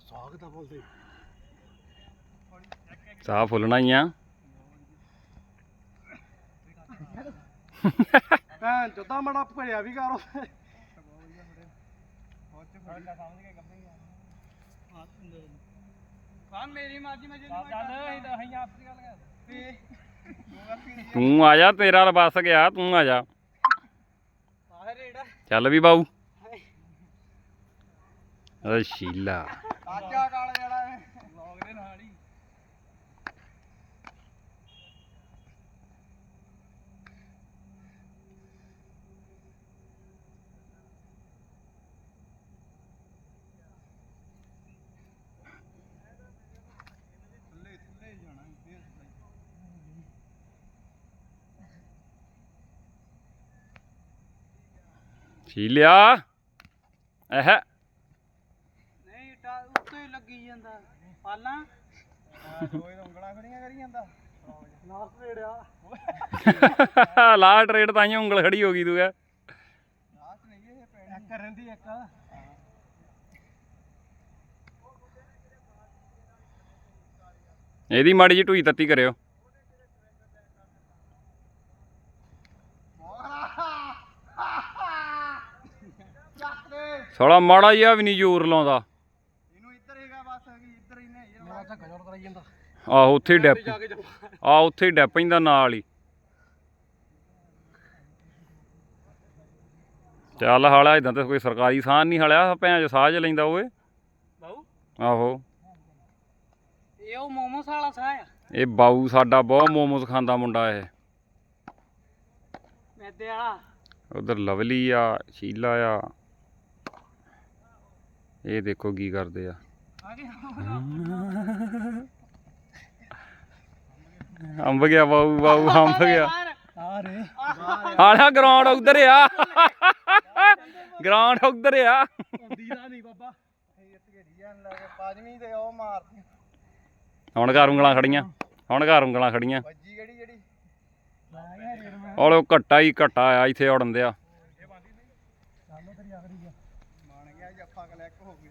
ਸਾਗ ਦਾ ਬੋਲਦੇ ਸਾਹ ਫੁੱਲਣਾ ਹੀ ਆ। ਭੈਣ ਜੁੱਦਾ ਮੜਾ ਭਰਿਆ ਵੀ ਕਰ ਉੱਥੇ। ਹਾਂ ਮੇਰੀ ਮਰਜ਼ੀ ਮੈਂ ਜਿਹੜੀ ਚੱਲ ਅਸੀਂ ਤਾਂ ਅਸੀਂ ਆਪਸ ਗੱਲ ਕਰਦੇ ਤੂੰ ਆ ਜਾ ਤੇਰਾ ਬਸ ਗਿਆ ਤੂੰ ਆ ਜਾ। ਚੱਲ ਵੀ ਬਾਊ। ਓ ਸ਼ੀਲਾ। ਆਜਾ ਕਾਲ ਜਿਹੜਾ ਲੋਗ ਦੇ ਨਾਲ ਹੀ ਥੱਲੇ ਥੱਲੇ ਜਾਣਾ ਫੇਰ ਸ਼ੀਲਿਆ ਇਹ ਨਹੀਂ ਟਾ ਲੱਗੀ ਜਾਂਦਾ? ਪਾਲਾਂ? ਦੋਏ ਉਂਗਲਾਂ ਖੜੀਆਂ ਕਰੀ ਜਾਂਦਾ। ਨਾਸ ਰੇੜਿਆ ਲਾਸਟ ਰੇਟ ਤਾਂ ਹੀ ਉਂਗਲ ਖੜੀ ਹੋ ਗਈ ਤੂੰ ਕਹ। ਲਾਸਟ ਨਹੀਂ ਇਹ ਪੈਣੀ। ਇੱਕ ਰਹਿੰਦੀ ਇੱਕ। ਇਹਦੀ ਮਾੜੀ ਜੀ ਢੂਈ ਤੱਤੀ ਕਰਿਓ। ਸਾਲਾ ਮਾੜਾ ਜਿਹਾ ਵੀ ਨਹੀਂ ਜ਼ੋਰ ਲਾਉਂਦਾ ਇਹਨੂੰ ਇੱਧਰ ਹੈਗਾ ਬਸ ਹੈਗੀ ਇੱਧਰ ਹੀ ਨੇ ਮੇਰਾ ਤਾਂ ਗਜੋੜ ਕਰਾਈ ਜਾਂਦਾ ਆਹ ਉੱਥੇ ਹੀ ਡੈਪ ਜਾ। ਆ ਉੱਥੇ ਹੀ ਡੈਪ ਪੈਂਦਾ ਨਾਲ ਹੀ। ਚੱਲ ਹਾਲਾ ਇਦਾਂ ਤੇ ਕੋਈ ਸਰਕਾਰੀ ਸਾਨ ਨਹੀਂ ਹਲਿਆ ਭੈਣ ਚ ਸਾਹ ਚ ਲੈਂਦਾ ਓਏ। ਆਹੋ। ਇਹ ਉਹ ਮੋਮੋਸ ਵਾਲਾ ਸਾਹ ਆ। ਇਹ ਬਾਊ ਸਾਡਾ ਬਹੁਤ ਮੋਮੋਸ ਖਾਂਦਾ ਮੁੰਡਾ ਇਹ। ਮੈਦੇ ਵਾਲਾ। ਉਧਰ ਲਵਲੀ ਆ ਸ਼ੀਲਾ ਆ। ਇਹ ਦੇਖੋ ਕੀ ਕਰਦੇ ਆ। ਅੰਬ ਗਿਆ ਬਾਊ ਬਾਊ ਅੰਬ ਗਿਆ। ਆ ਰੇ ਆਲਾ ਗਰਾਊਂਡ ਉਧਰ ਆ। ਗਰਾਊਂਡ ਉਧਰ ਆ। ਹੁੰਦੀ ਦਾ ਨਹੀਂ ਬਾਬਾ ਇਹ ਢੇੜੀ ਜਾਣ ਲੱਗੇ ਪੰਜਵੀਂ ਤੇ ਉਹ ਮਾਰਦੀ ਹੁਣ ਘਰ ਉਂਗਲਾਂ ਖੜੀਆਂ ਹੁਣ ਘਰ ਉਂਗਲਾਂ ਖੜੀਆਂ। ਵੱਜੀ ਕਿਹੜੀ ਜਿਹੜੀ ਔਲੇ ਉਹ ਘੱਟਾ ਹੀ ਘੱਟਾ ਆ ਇੱਥੇ ਉੜਨ ਦਿਆ। ਚੱਲ ਤੇਰੀ ਆਖਰੀ ਗਿਆ ਬਣ ਗਿਆ ਜੱਫਾ ਕਲੈਕ ਹੋ ਗਿਆ